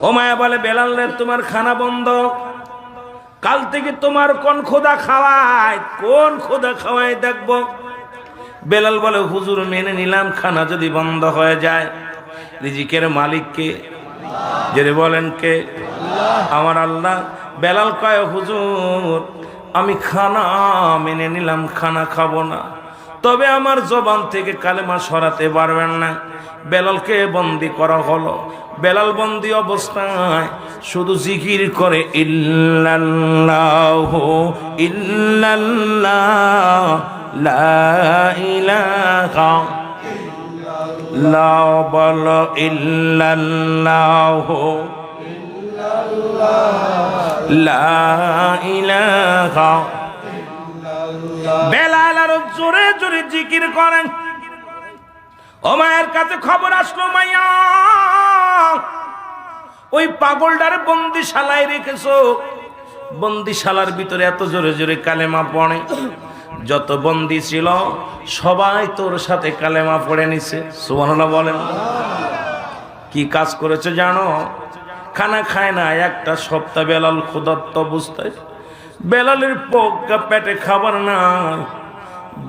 ও মায়া বলে, বেলাল রে, তোমার খানা বন্ধ। কাল থেকে তোমার কোন খোদা খাওয়ায়? কোন খোদা খাওয়ায় দেখব? বেলাল বলে, হুজুর, মেনে নিলাম, খানা যদি বন্ধ হয়ে যায়। রিজিকের মালিককে যদি বলেন কে? আমার আল্লাহ। বেলাল কয়, হুজুর, আমি খানা মেনে নিলাম, খানা খাব না। তবে আমার জবান থেকে কালেমা সরাতে পারবেন না। বেলালকে বন্দি করা হলো। বেলাল বন্দি অবস্থায় শুধু জিকির করে, ইল্লাল্লাহ ইল্লাল্লাহ, লা ইলাহা লা বল, ইল্লাল্লাহ, লা ইলাহা বেলাল আর জোরে জোরে জিকির করেন। ও মায়ের কাছে খবর আসলো, মাইয়া ওই পাগলটারে বন্দিশালায় রেখেছো। বন্দিশালার ভিতরে এত জোরে জোরে কালেমা পড়ে। যত বন্দি ছিল, সবাই তোর সাথে কালেমা পড়ে নিছে। সুবহানাল্লাহ বলেন। কি কাজ করেছে জানো? খানা খায় না, একটা সপ্তাহ বেলাল ক্ষুদত্ত বুঝতে বেলালের পক্কা পেটে খাবার না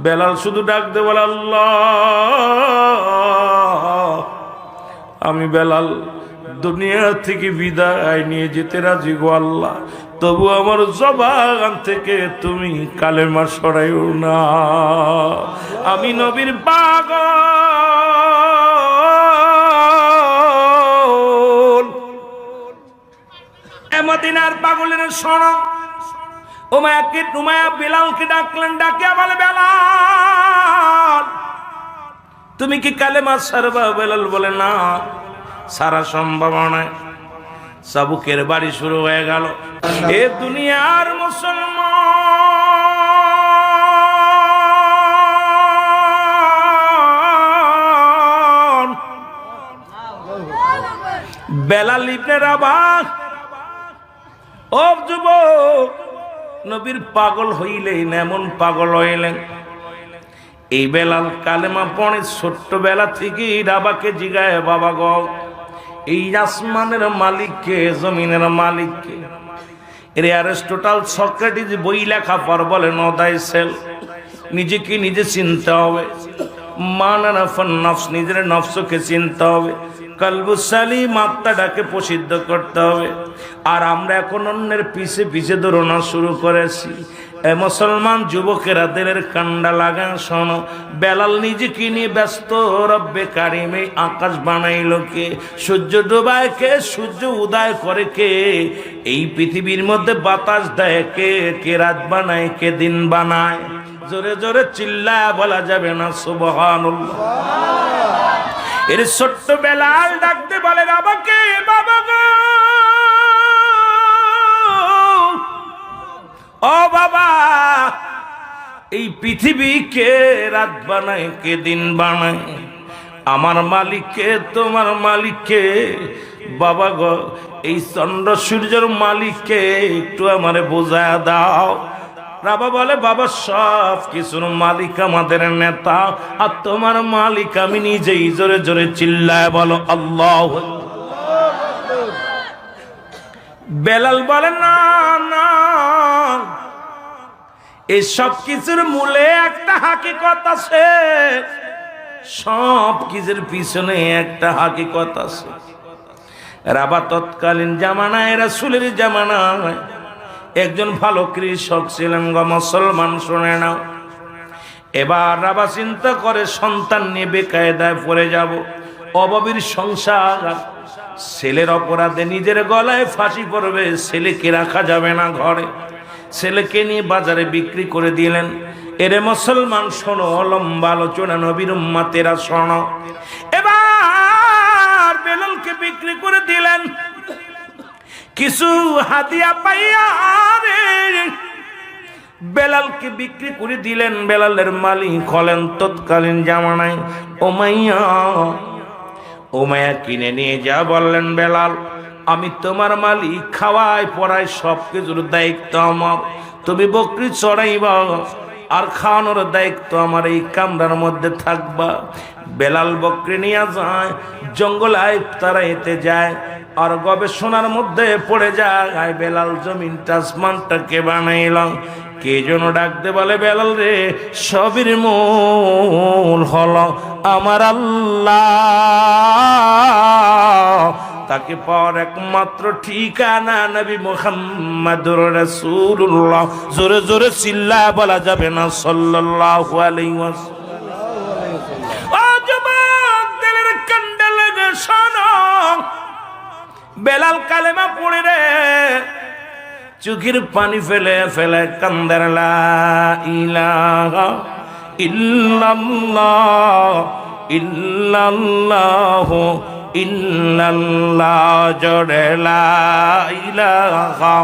বেলাল শুধু ডাক দে বলে, আল্লাহ। আমি বেলাল, দুনিয়া থেকে বিদায় নিয়ে যেতে রাজি গো আল্লাহ। তবু আমার জবান থেকে তুমি কালেমা সরাইও না। আমি নবীর পাগল। এমদিনার পাগলের শোন উমায়াকে উমায়া বিলালকে ডাকলেন, ডাকে বলে বেলাল। তুমি কি কালেমা সারবা বেলাল বলে, না, সারা সম্ভব নয়। সাবুকের বাড়ি শুরু হয়ে গেল। এ দুনিয়ার মুসলমান। বেলাল ইবনে রাবাহ ও যুবক, নবীর পাগল হইলেই না এমন পাগল হইলেন। এই বেলাল কালেমা পড়ে ছোট্ট বেলা থেকে রাবাকে জিগায়, বাবা গ, এই আসমানের মালিককে, জমিনের মালিককে, এর অ্যারিস্টোটাল সক্রেটিস বই লেখা পর বলে, নদাই সেল, নিজেকে নিজে চিনতে হবে। মানানা নফস, নিজের নফসকে চিনতে হবে। কালবু সালিম আত্মাটাকে প্রসিদ্ধ করতে হবে। আর আমরা এখন অন্যের পিছে পিছে দৌড়ানো শুরু করেছি। এ মুসলমান যুবকেরা দিলের কান্ডা লাগা শোনো। বেলাল নিজেকে নিয়ে ব্যস্ত, রব্বে কারিমে আকাশ বানাইল কে? সূর্য ডোবায় কে? সূর্য উদয় করে কে? এই পৃথিবীর মধ্যে বাতাস দেয় কে? কে রাত বানায়, কে দিন বানায়? জোরে জোরে চিল্লা বলা যাবে না, সুবহানাল্লাহ। এর ছোট্ট বেলাল ডাকতে বলে বাবাকে। বাবা ও বাবা, এই পৃথিবীকে রাত বানায়, কে দিন বানায়? আমার মালিককে, তোমার মালিককে। বাবা গো, এই চন্দ্র সূর্যের মালিককে একটু আমারে বোঝায় দাও। বাবা বলে, বাবা, সব কিছুর মালিক আমাদের নেতা। আর তোমার মালিক আমি নিজেই জোরে জোরে চিল্লায় বলো, আল্লাহ বেলাল বলে, না না। এই সব কিছুর মূলে একটা হাকিকত আছে। সব কিছুর পিছনে একটা হাকিকত আছে। রাবা তৎকালীন জামানায়, রাসুলের জামানায় একজন ভালো কৃষক ছিলেন গো, মুসলমান, শুনে নাও। এবার রাবা চিন্তা করে, সন্তান নিয়ে বেকায়দায় পড়ে যাব অবাবির সংসার ছেলের অপরাধে নিজের গলায় ফাঁসি পড়বে, ছেলেকে রাখা যাবে না ঘরে। ছেলেকে নিয়ে বাজারে বিক্রি করে দিলেন। এরে মুসলমান, শোনো, লম্বা আলোচনা নবীর উম্মাতেরা শোনো। এবার বেলালকে বিক্রি করে দিলেন। কিছু হাতিয়া পাইয়া বেলালকে বিক্রি করে দিলেন। বেলালের মালিক হলেন তৎকালীন জামানায় ওমাইয়া ওমাইয়া কিনে নিয়ে যা বললেন বেলাল। আমি তোমার মালিক খাওয়াই পড়াই সব কিছুর দায়িত্ব আমার। তুমি বকরি চড়াইবা আর খাওয়ানোর দায়িত্ব আমার, এই কামরার মধ্যে থাকবা। বেলাল বকরি নিয়ে যায় জঙ্গলায় তারা এতে যায় আর গবেষণার মধ্যে পড়ে যায়। বেলাল জমিনটা, আসমানটাকে বানাইলাম। কে যেন ডাকতে বলে, বেলাল রে, সবির মূল হল আমার আল্লাহ। তাকে পাওয়ার একমাত্র ঠিকানা নবী মোহাম্মদুর রাসূলুল্লাহ। জোরে জোরে চিল্লা বলা যাবে না, সাল্লাল্লাহু আলাইহি ওয়াসাল্লাম। বেলাল কালেমা পড়ে রে। চোখের পানি ফেলে ফেলে কান্দার ইল্লাল্লাহ ইল্লাল্লাহ ইল্লাল্লাহ জোরে লা ইলাহা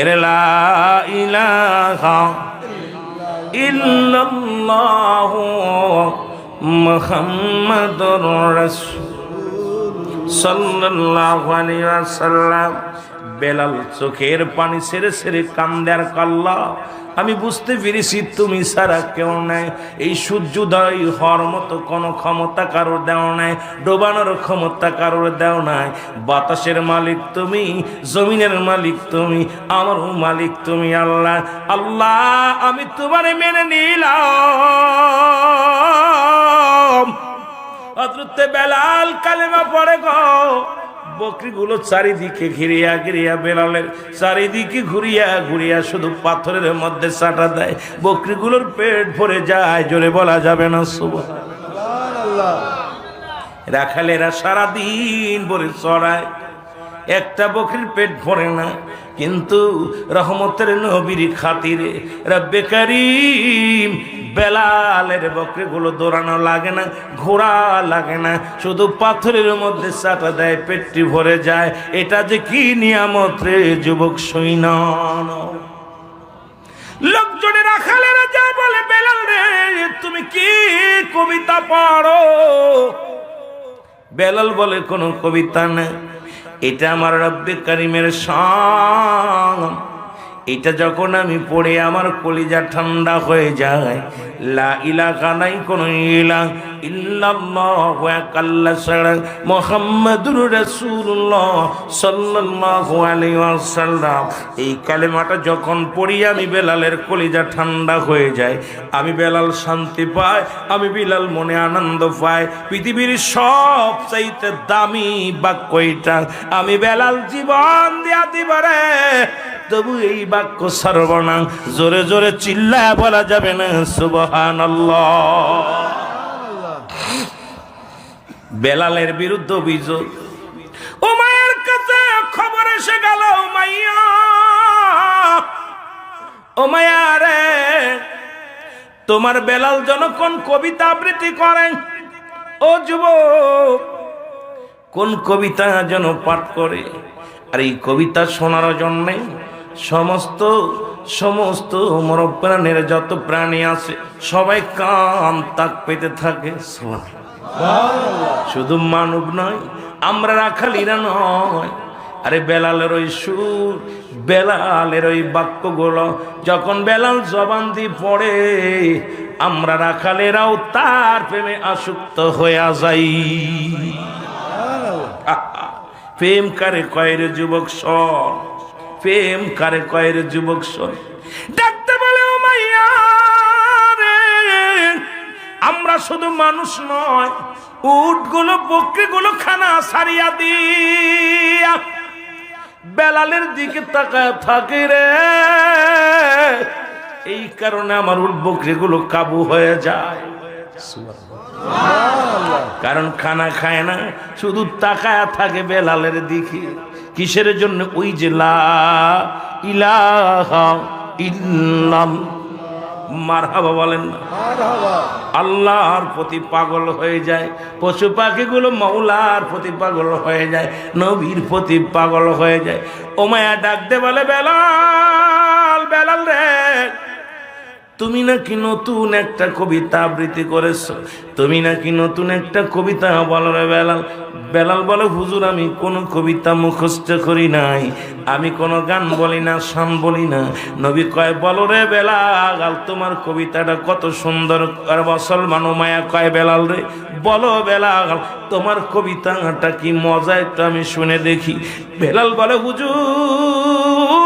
এর লা ইলাহা ইল্লাল্লাহ মুহাম্মাদুর রাসূল সাল্লাল্লাহু আলাইহি ওয়াসাল্লাম। বেলাল চোখের পানি ছেড়ে ছেড়ে কান্দার কাল্লা, আমি বুঝতে পেরেছি তুমি সারা কেউ নাই। এই সূর্যোদয় হওয়ার মতো কোনো ক্ষমতা কারোর দেও নাই, ডোবানোর ক্ষমতা কারোর দেও নাই। বাতাসের মালিক তুমি, জমিনের মালিক তুমি আমারও মালিক তুমি আল্লাহ। আল্লাহ, আমি তোমারে মেনে নিলাম। বেলাল কালেমা পড়ে গো। বকরিগুলো চারিদিকে ঘিরিয়া ঘিরিয়া বেড়ালের চারিদিকে ঘুরিয়া ঘুরিয়া শুধু পাথরের মধ্যে চাটা দেয়। বকরিগুলোর পেট ভরে যায়, জোরে বলা যাবে না শুভ রাখালেরা সারাদিন ভরে চড়ায়। একটা বকরির পেট ভরে না, কিন্তু রহমতের নবীর খাতিরে রব্বে করিম বেলালের বকরিগুলো দৌড়ানো লাগে না, ঘোড়া লাগে না, শুধু পাথরের মধ্যে চাটা দেয়, পেটটি ভরে যায়। এটা যে কি নিয়ামত রে যুবক সৈন্য? লোকজনের রাখালেরা যা বলে, বেলাল রে, তুমি কি কবিতা পড়ো? বেলাল বলে, কোনো কবিতা না এটা আমার রব্বে করিমের সং এটা যখন আমি পড়ে আমার কলিজা ঠান্ডা হয়ে যায়, লা ইলাহা নাই, কোনো ইলা ইল্লাল্লাহ এক আল্লাহ ছাড়া মুহাম্মাদুর রাসূলুল্লাহ সাল্লাল্লাহু আলাইহি ওয়াসাল্লাম। এই কালেমাটা যখন পড়ি আমি বেলালের কলিজা ঠান্ডা হয়ে যায়, আমি বেলাল শান্তি পাই, আমি বিলাল মনে আনন্দ পাই। পৃথিবীর সব চাইতে দামি বাক্য এটা, আমি বেলাল জীবন দিয়া দিবারে তবু এই বাক্য সর্বনাং জোরে জোরে চিল্লা বলা যাবে না সুবহান বেলালের বিরুদ্ধে অভিযোগ। ও মায়ের কাছে খবর এসে গেল ও মায়া রে, তোমার বেলাল জনকন কবিতা আবৃত্তি করেন ও যুবক, কোন কবিতা যেন পাঠ করে? আর এই কবিতা শোনার জন্যে সমস্ত সমস্ত মর প্রাণের যত প্রাণী আছে সবাই কান তাক পেতে থাকে। শুধু মানব নয় আমরা রাখালিরা নয়। আরে বেলালের ওই সুর বেলালের ওই বাক্যগুলো যখন বেলাল জবান দিয়ে পড়ে আমরা রাখালেরাও তার প্রেমে আসক্ত হয়ে যাই। প্রেম কারে কয়ের যুবক সর প্রেম কারে কয়ের যুবক সর ডাকতে বলে ও মাইয়া আমরা শুধু মানুষ নয়, উটগুলো, বকরিগুলো খানা সারিয়া দিয়া বেলালের দিকে তাকায় থাকে রে। এই কারণে আমার উট, বকরিগুলো কাবু হয়ে যায়। কারণ খানা খায় না, শুধু তাকায় থাকে বেলালের দিকে। কিসের জন্য? ওই যে মারহাবা বলেন না। আল্লাহর প্রতি পাগল হয়ে যায় পশু পাখিগুলো মৌলার প্রতি পাগল হয়ে যায় নবীর প্রতি পাগল হয়ে যায়। ও মায়া ডাকতে বলে বেলাল বেলাল রে। তুমি নাকি নতুন একটা কবিতা আবৃত্তি করেছ? তুমি নাকি নতুন একটা কবিতা বলো রে বেলাল? বেলাল বলে, হুজুর, আমি কোনো কবিতা মুখস্থ করি নাই। আমি কোনো গান বলি না, শান বলি না। নবী কয়, বলো রে বেলাল, তোমার কবিতাটা কত সুন্দর আর মুসলমান মায়া কয় বেলাল রে। বলো বেলাল, তোমার কবিতাটা কি মজা একটু আমি শুনে দেখি। বেলাল বলে, হুজুর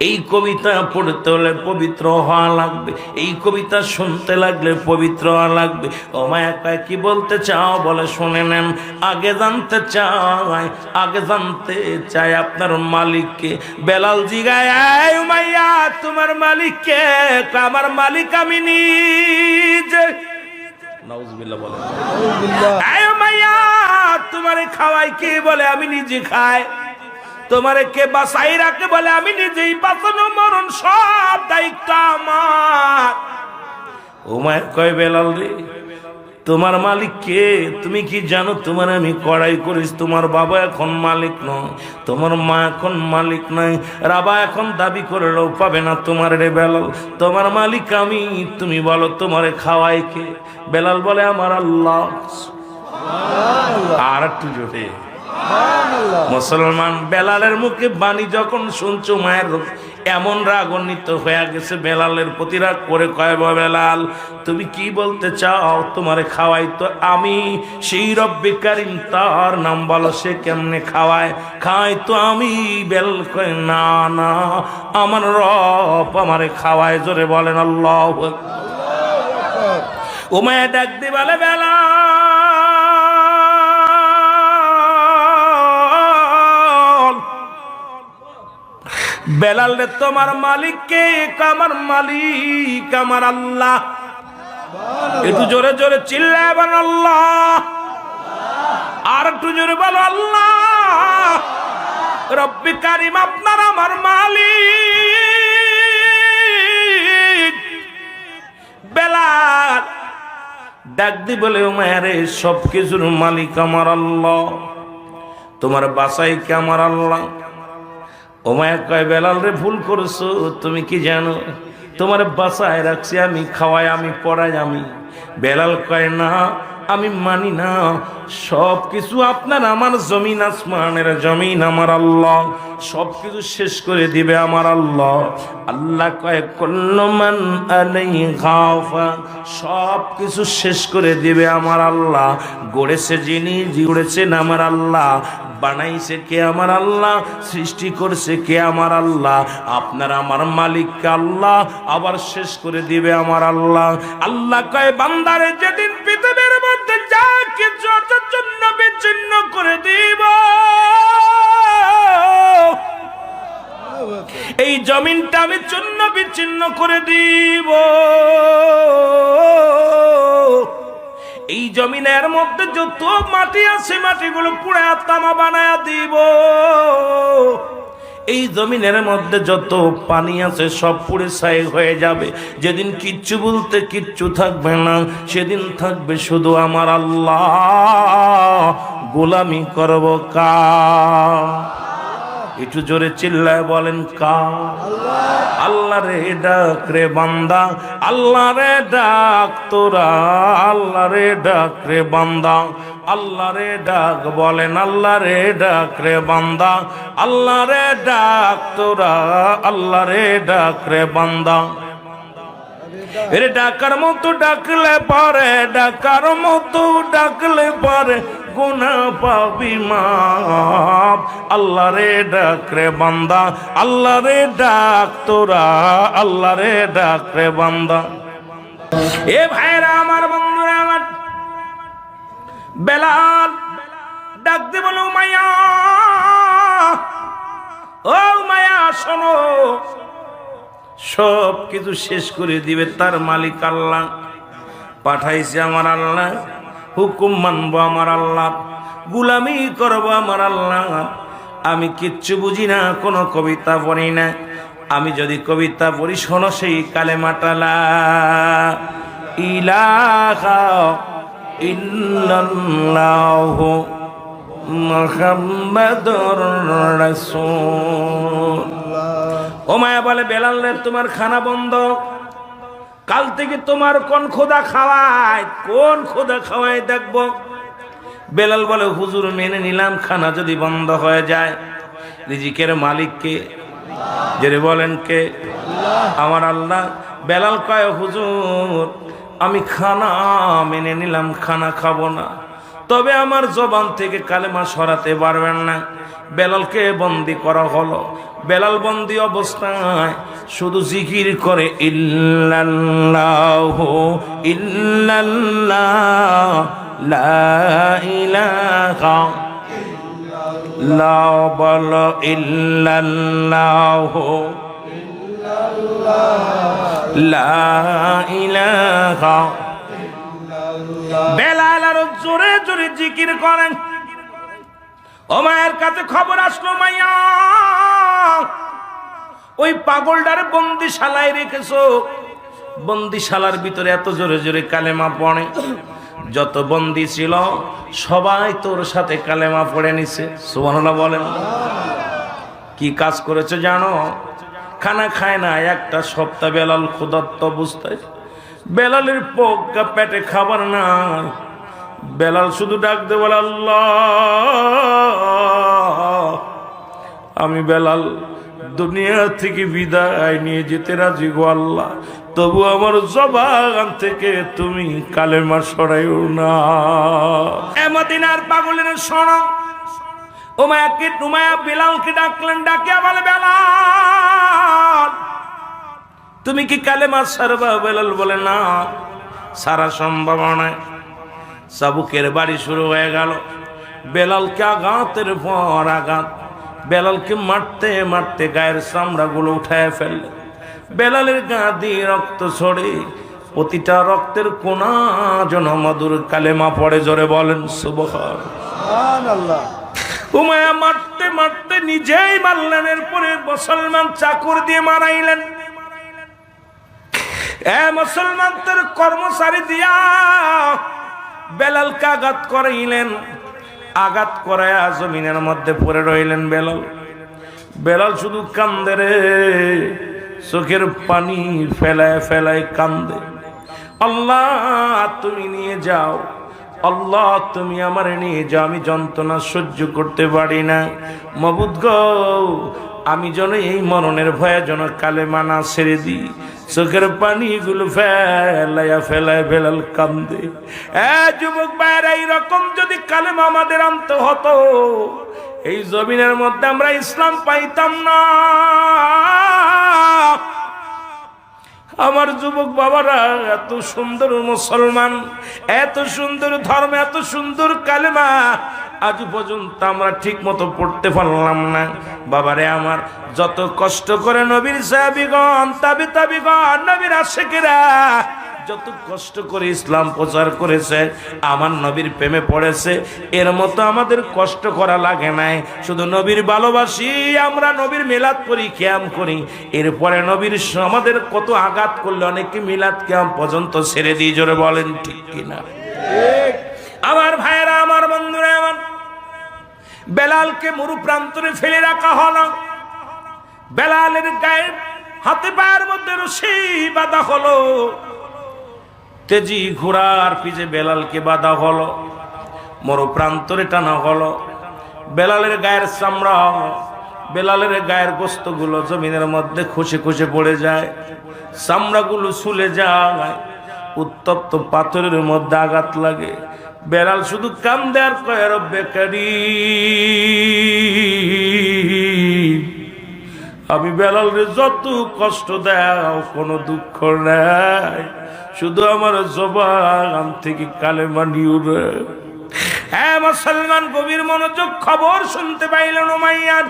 এই কবিতা পড়তে হলে পবিত্র হওয়া লাগবে। এই কবিতা শুনতে লাগলে পবিত্র হওয়া লাগবে। ও মায়া কয় কি বলতে চাও বলে শুনে নেন। আগে জানতে চাই আগে জানতে চাই আপনার মালিককে। বেলাল জিগায় "এই উমাইয়া তোমার মালিককে আমার মালিক আমি নিজে। বলে। তোমারে খাওয়াই কে বলে আমি নিজে খাই? তোমারে কে বাসাই রাখে বলে আমি নিজেই বাঁচানো, মরণ সব দায়িত্ব আমার। উমায় কয়, বেলাল রে, তোমার মালিক কে? তুমি কি জানো তোমার আমি কড়াই করিস তোমার বাবা এখন মালিক নয়, তোমার মা এখন মালিক নাই রাবা এখন দাবি করলেও পাবে না তোমার রে বেলাল। তোমার মালিক আমি, তুমি বলো তোমারে খাওয়াই কে? বেলাল বলে, আমার আল্লাহ। আর একটু জোটে মুসলমান বেলালের মুখে বাণী যখন শুনছো মায়ের এমন রাগান্বিত হয়ে গেছে বেলালের প্রতি রাগ করে কয় বা বেলাল তুমি কি বলতে চাও? তোমারে খাওয়াই তো আমি। সেই রব্বি কারিম তার নাম বলো সে কেমনে খাওয়ায়? খাই তো আমি। বেল কয় না না আমার রব আমারে খাওয়ায়। জোরে বলেন আল্লাহ ও মায়া ডাক দি বলে বেলাল রে, তোমার মালিক কে? আমার মালিক, আমার আল্লাহ। একটু জোরে জোরে চিল্লায় বল আল্লাহ। আর একটু জোরে বলো আল্লাহ। রব্বি কারিম আপনার, আমার মালিক। বেলাল, ডাক দি বলে মায়ারে সব কিছুর মালিক আমার আল্লাহ। তোমার বাসাই কে আমার আল্লাহ? ওমায়া কয়, বেলাল রে, ভুল করছ, তুমি কি জানো? তোমার বাসায় রাখছি আমি খাওয়াই আমি পড়াই আমি। বেলাল কয়, না, আমি মানি না। সব কিছু আপনার, আমার জমিন, আসমানের জমিন, আমার আল্লাহ। সব কিছু শেষ করে দিবে আমার আল্লাহ। আল্লাহ কয় কল্লমান গাফা সব কিছু শেষ করে দিবে আমার আল্লাহ। গড়েছে যিনি, গড়েছেন আমার আল্লাহ। বানাইছে কে আমার আল্লাহ? সৃষ্টি করছে কে আমার আল্লাহ? আপনার আমার মালিককে আল্লাহ। আবার শেষ করে দিবে আমার আল্লাহ। আল্লাহ কয়, বান্দারে, যেদিন পৃথিবীর মধ্যে যা কিছু জন্য বিচ্ছিন্ন করে দিব। এই জমিনটা আমি চূন্য বিচ্ছিন্ন করে দিব। এই জমিনের মধ্যে যত মাটি আছে, মাটিগুলো পুড়ে তামা বানায় দিব। এই জমিনের মধ্যে যত পানি আছে, সব পুড়ে ছাই হয়ে যাবে। যেদিন কিচ্ছু বলতে কিচ্ছু থাকবে না, সেদিন থাকবে শুধু আমার আল্লাহ। গোলামি করব কা একটু জোরে চিল্লায় বলেন কা আল্লাহ রে ডাক রে বান্দা আল্লাহ রে ডাক তোরা আল্লাহ রে ডাক রে বান্দা আল্লাহ রে ডাক বলেন আল্লাহ রে ডাক রে বান্দা আল্লাহ রে ডাক তোরা আল্লাহ রে ডাক রে বান্দা। এরে ডাকার মতো ডাকলে পারে, ডাকার মতো ডাকলে পারে গুনা পাবি মাপ আল্লাহ রে ডাক রে বান্দা আল্লাহ রে ডাক তোরা আল্লাহ রে ডাক রে বান্দা। এ ভাইরা আমার বন্ধুরা, আমার বেলাল, ডাক দে বলো, মায়া। ও মায়া, শোনো। সব কিছু শেষ করে দিবে তার মালিক আল্লাহ। পাঠাইছে আমার আল্লাহ। হুকুম মানবো আমার আল্লাহ গুলামি করব আমার আল্লাহ। আমি কিচ্ছু বুঝি না কোনো কবিতা পড়ি না। আমি যদি কবিতা পড়ি শোনো সেই কালে মাটালা ইলাহা ইল্লাল্লাহ মুহাম্মাদুর রাসূল। ও মায়া বলে বেলাল রে তোমার খানা বন্ধ। কাল থেকে তোমার কোন খোদা খাওয়ায়, কোন খোদা খাওয়ায় দেখব? বেলাল বলে, হুজুর, মেনে নিলাম, খানা যদি বন্ধ হয়ে যায়, রিজিকের মালিককে যেরে বলেন কে? আমার আল্লাহ। বেলাল কয়, হুজুর, আমি খানা মেনে নিলাম, খানা খাব না। তবে আমার জবান থেকে কালেমা সরাতে পারবেন না। বেলালকে বন্দি করা হলো। বেলাল বন্দি অবস্থায় শুধু জিকির করে, ইল্লাল্লাহ ইল্লাল্লাহ, লা ইলাহা লা বল, ইল্লাল্লাহ, লা ইলাহা বেলাল আর জোরে জোরে জিকির করেন। ও মায়ের কাছে খবর আসলো মাইয়া। ওই পাগলটারে বন্দিশালায় রেখেছো। বন্দিশালার ভিতরে এত জোরে জোরে কালেমা পড়ে। যত বন্দি ছিল, সবাই তোর সাথে কালেমা পড়ে নিছে। সুবহানাল্লাহ বলেন। কি কাজ করেছে জানো? খানা খায় না, একটা সপ্তাহ বেলাল ক্ষুদত্ত বুঝতে বেলালের পোকা পেটে খাবার না বেলাল শুধু ডাক দে, বলে, আল্লাহ, আমি বেলাল, দুনিয়া থেকে বিদায় নিয়ে যেতে রাজি গো আল্লাহ। তবু আমার জবান থেকে তুমি কালেমা সরাইও না। এমদিন আর পাগলের শোনো ওমায়াকে টুমায়া বেলালকে ডাকলেন, ডাকে বলে, বেলাল, তুমি কি কালেমা সারবা? বেলাল বলে, না, সারা সম্ভব নয়। সাবুকের বাড়ি শুরু হয়ে গেল। বেলালকে আঘাতের পর আঘাত। বেলালকে মারতে মারতে গায়ের চামড়াগুলো উঠায় ফেললে। বেলালের গা দিয়ে রক্ত ছড়ে প্রতিটা রক্তের কোনা যেন মধুর কালেমা পড়ে জোরে বলেন সুবহান। উমায়া মারতে মারতে নিজেই মারলেন এরপরে মুসলমান চাকর দিয়ে মারাইলেন। এ মুসলমান তোর কর্মচারী দিয়া বেলালকে আঘাত করাইলেন? আঘাত করায় জমিনের মধ্যে পড়ে রইলেন বেলাল। বেলাল শুধু কান্দে রে, চোখের পানি ফেলায় ফেলায় কান্দে। আল্লাহ, তুমি নিয়ে যাও। আল্লাহ, তুমি আমার নিয়ে যাও। আমি যন্ত্রণা সহ্য করতে পারি না। মবুদ গো, আমি যেন এই মরণের ভয়ে যেন কালে মানা ছেড়ে দিই। চোখের পানিগুলো ফেলাইয়া ফেলায় ফেলাল কান্দে। যুবক ভাইয়েরা, এইরকম যদি কালেমা আমাদের আনতে হতো, এই জমিনের মধ্যে আমরা ইসলাম পাইতাম না। আমার যুবক বাবারা, এত সুন্দর মুসলমান, এত সুন্দর ধর্ম, এত সুন্দর কালেমা আজ পর্যন্ত আমরা ঠিক মতো পড়তে পারলাম না। বাবারে আমার, যত কষ্ট করে নবীর সাহাবিগণ, তাবি তাবিগণ, নবীর আশেকেরা যত কষ্ট করে ইসলাম প্রচার করেছে, আমার নবীর প্রেমে পড়েছে, এর মতো আমাদের কষ্ট করা লাগে নাই। শুধু নবীর ভালোবাসি, আমরা নবীর মিলাদ করি ক্যাম করি। এরপরে নবীর আমাদের কত আঘাত করলে অনেকে মিলাদ ক্যাম পর্যন্ত ছেড়ে দিয়ে জোরে বলেন ঠিক কিনা? আমার ভাইয়েরা, আমার বন্ধুরা, আমার বেলালকে মরু প্রান্তরে ফেলে রাখা হলো। বেলালের গায়ে হাতে পায়ের মধ্যে রশি বাঁধা হলো। তেজি ঘোড়ার পিছে বেলালকে বাঁধা হলো মরু প্রান্তরে টানা হলো। বেলালের গায়ের চামড়া বেলালের গায়ের গোস্তগুলো জমিনের মধ্যে খুশে খুশে পড়ে যায়, চামড়াগুলো ছুলে যায়, উত্তপ্ত পাথরের মধ্যে আঘাত লাগে। বেলাল শুধু কান্দে আর কয়ের বেকারি আমি বেলালরে যত কষ্ট দাও, কোনো দুঃখ নাই। শুধু আমার জবান থেকে কালে মানিও রে। হ্যাঁ মুসলমান, গভীর মনোযোগ, খবর শুনতে পাইলেন ওমাইয়ার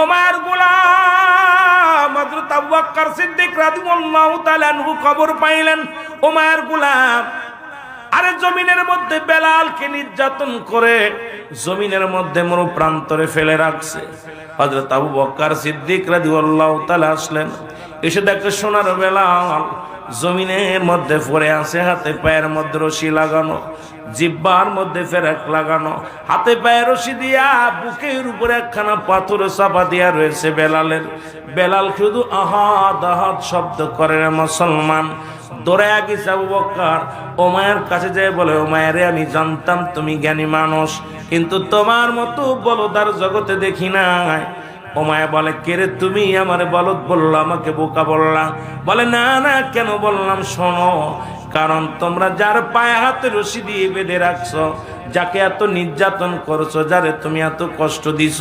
ওমার গোলাম হযরত আবু বকর সিদ্দিক রাদিয়াল্লাহু তাআলা খবর পাইলেন। ওমার গোলাম আরে জমিনের মধ্যে বেলালকে নির্যাতন করে জমিনের মধ্যে মরু প্রান্তরে ফেলে রাখছে। হযরত আবু বকর সিদ্দিক রাদিয়াল্লাহু তাআলা আসলেন। এসে দেখে সোনার বেলাল জমিনের মধ্যে পড়ে আছে, হাতে পায়ের মধ্যে রশি লাগানো, জিব্বার মধ্যে ফেরাক লাগানো, হাতে পায়ে রশি দিয়া বুকের উপরে একখানা পাথর চাপা দিয়া রয়েছে বেলালের। বেলাল শুধু আহাদ আহাদ শব্দ করে, মুসলমান দৌড়ায় গেছে আবু বক্কর। ওমায়ের কাছে যেয়ে বলে, ওমায়েরে, আমি জানতাম তুমি জ্ঞানী মানুষ, কিন্তু তোমার মতো বলদার জগতে দেখি নাই। ওমায়া বলে কেরে তুমি? আমার বলদ বলল, আমাকে বোকা বললাম বলে, না না, কেন বললাম, শোনো কারণ তোমরা যার পায়ে হাতে রশি দিয়ে বেঁধে রাখছ, যাকে এত নির্যাতন করছ, যারে তুমি এত কষ্ট দিছ,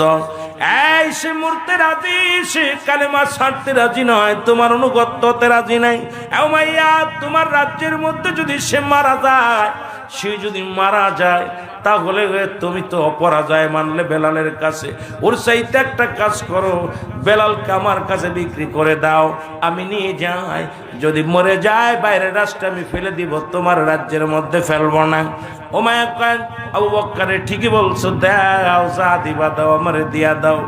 এই সে মরতে রাজি, সে কালেমা ছাড়তে রাজি নয়, তোমার অনুগত্য রাজি নাই। এও মাইয়া, তোমার রাজ্যের মধ্যে যদি সে মারা যায়, সে যদি মারা যায়, তাহলে তুমি তো অপরাজয় মানলে বেলালের কাছে। ওর চাইতে একটা কাজ করো, বেলালকে আমার কাছে বিক্রি করে দাও, আমি নিয়ে যাই। যদি মরে যায়, বাইরের রাষ্ট্রে আমি ফেলে দিব, তোমার রাজ্যের মধ্যে ফেলব না। ও মায়া আবু বক্কারে ঠিকই বলছো, দাও যা দিবা দাও আমারে দিয়া দাও।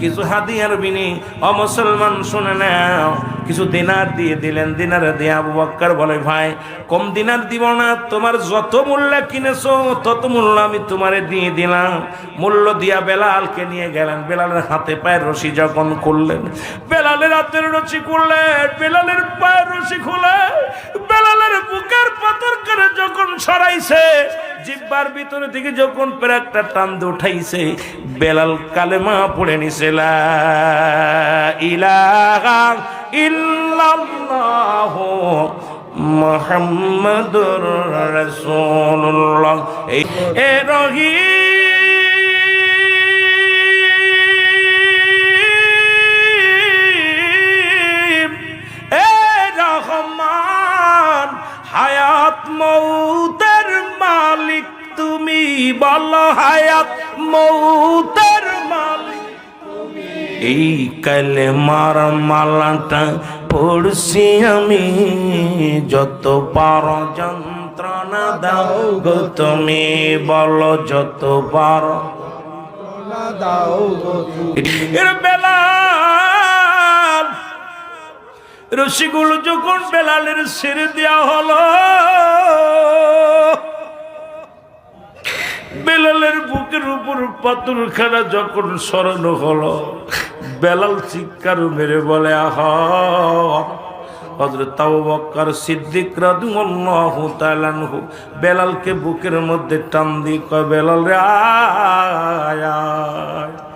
কিছু হাদিয়ার বিনি অ মুসলমান, শুনে নাও। কিছু দিনার দিয়ে দিলেন, দিনার দিয়ে আবু বক্কার বলে, ভাই, কম দিনার দিব না, তোমার যত মূল্য কিনেছো, তত মূল্য আমি তোমারে দিয়ে দিলাম। মূল্য দিয়া বেলালকে নিয়ে গেলেন, বেলালের হাতে পায়ের রশি যখন করলেন বেলালের হাতের রশি খুললেন, বেলালের পায়ের রশি খুলে বেলালের বুকের পাথর করে যখন সরাইছে, জিব্বার ভিতরে থেকে যখন প্রাকটা টান উঠাইছে, বেলাল কালেমা পড়ে নিছে, লা ইলাহা ইল্লাল্লাহ মোহাম্মদুর রাসূলুল্লাহ। এ রহিম এই কালে মার মালাটা পড়ছি আমি। যত পার যন্ত্রণা দাও গো তুমি, বলো যত পার। বেলাল রশিগুলো যখন বেলালের ছেড়ে দেওয়া হলো, বেলালের বুকের উপর পাথরখানা যখন সরানো হলো বেলাল চিৎকার মেরে বলে, আহ বেলালকে বুকের মধ্যে টান দিয়ে কয়, বেলাল রে আয় আয়।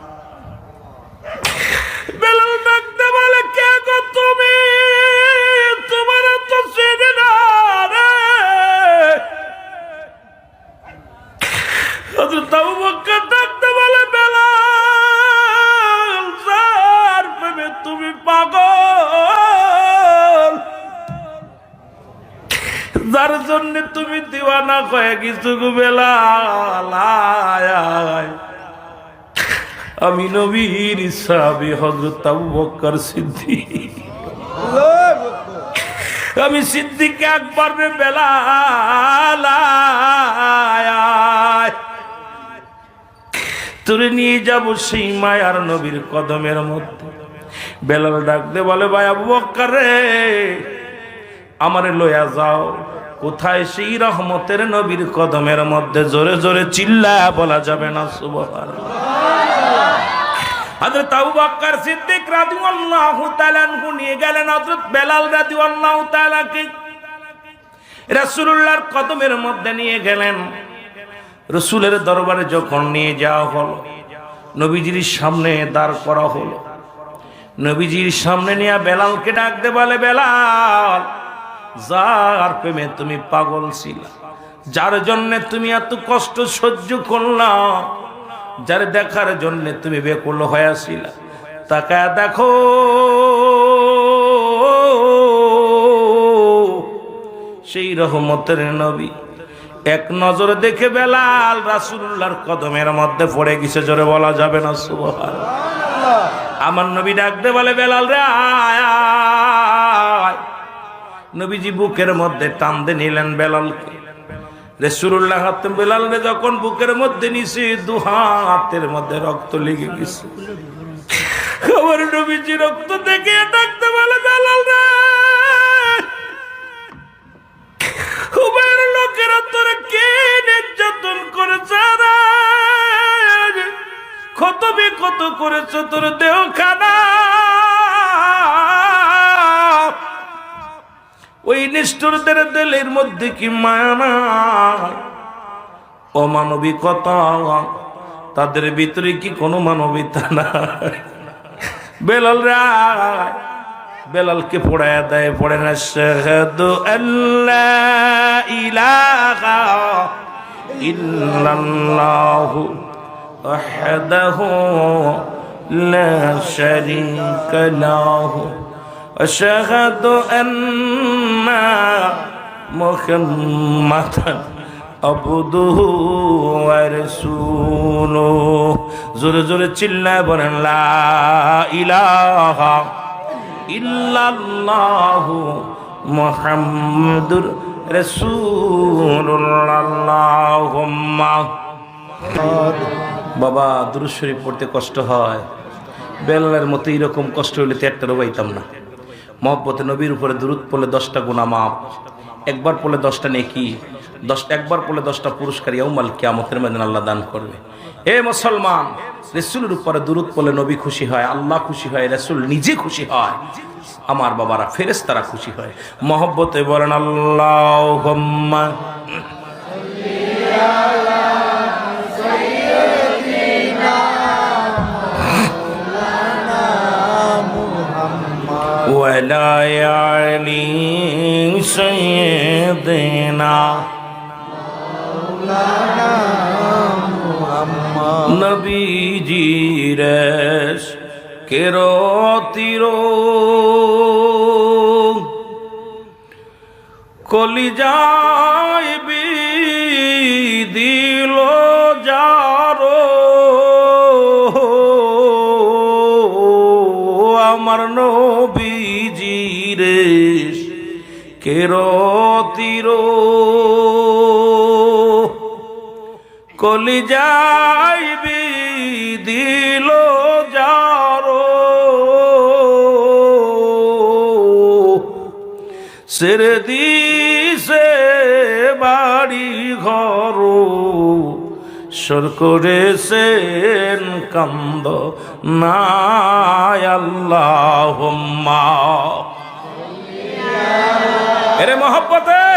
দিওয়ানা কয়ে কিছু আমি নবীর সাহাবি হজরত আবু বকর সিদ্দিক। আমি সিদ্দিক একবার আয়, আয়। নিয়ে যাব সেই মায়ার নবীর কদমের মধ্যে। বেলাল ডাকতে বলে ভাই আবু বকর রে আমারে লইয়া যাও। কোথায় সেই রহমতের নবীর কদমের মধ্যে জোরে জোরে চিল্লা বলা যাবে না আনহু নিয়ে গেলেন বেলাল কদমের মধ্যে নিয়ে গেলেন। রসুলের দরবারে যখন নিয়ে যাওয়া হলো, নবীজির সামনে দাঁড় করা হলো। নবীজির সামনে নিয়ে বেলালকে ডাকতে বলে, বেলাল যার প্রেমে তুমি পাগল ছিল, যার জন্য তুমি এত কষ্ট সহ্য করলাম যার দেখার জন্য তুমি বেকুল হয়েছিল তাকায় দেখো, সেই রহমতের নবী এক নজর দেখে বেলাল রাসুল্লাহর কদমের মধ্যে পড়ে গেছে, জোরে বলা যাবে না সুবহান আমার নবী ডাকতে বলে, বেলাল রে আয়। নবীজি বুকের মধ্যে টানতে নিলেন বেলালকে। রেসুরুল্লাহ হাতেম বেলালরে যখন বুকের মধ্যে নিছি, দু হাতের মধ্যে রক্ত লেগে গেছে। খবর নবীজি রক্ত দেখে ডাকতে বলে, বেলাল রে! খুবের লোকেরা তোরা কে নির্যাতন করেছে ক্ষত বিক্ষত করেছে তোর দেহ খানা ওই নিষ্ঠুরদের দিলের মধ্যে কি মায়া অমানবিকতা তাদের ভিতরে কি কোনো মানবিকতা না? বেলাল বেলালকে পড়ায় দেয়, পড়ে না শাহাদু আল্লাহ ইলাহা ইল্লাল্লাহু ওয়াহদাহু লা শারীকা লাহু। أشهد أن محمدا عبده ورسوله জোরে জোরে চিল্লায় বলেন লা ইলাহা ইল্লাল্লাহু মুহাম্মাদুর রাসূলুল্লাহ বাবা দুরূদ শরীফ পড়তে কষ্ট হয় বেলালের মতো এরকম কষ্ট হইলে তো একটা রবাইতাম না মহব্বতে নবীর উপরে দূরত পড়লে দশটা গুণা মাপ একবার পড়লে দশটা নেকি, দশ, একবার পড়লে দশটা পুরস্কার ইয়াউমাল কিয়ামতের মধ্যে আল্লাহ দান করবে। এ মুসলমান, রেসুলের উপরে দূরত পড়লে নবী খুশি হয়, আল্লাহ খুশি হয়, রেসুল নিজে খুশি হয়, আমার বাবারা ফেরেস তারা খুশি হয়। মহব্বতে বলেন আল্লাহ ولا يعلي سيدنا নবীজি রেশ কেরতিরো কলি যাইবি দিল যারো কেরতির। কলি যাইবি দিল যারো। সের দিছে বাড়ি ঘর। সর করেছেন কান্দ নাই আল্লাহ এরে মহব্বতে!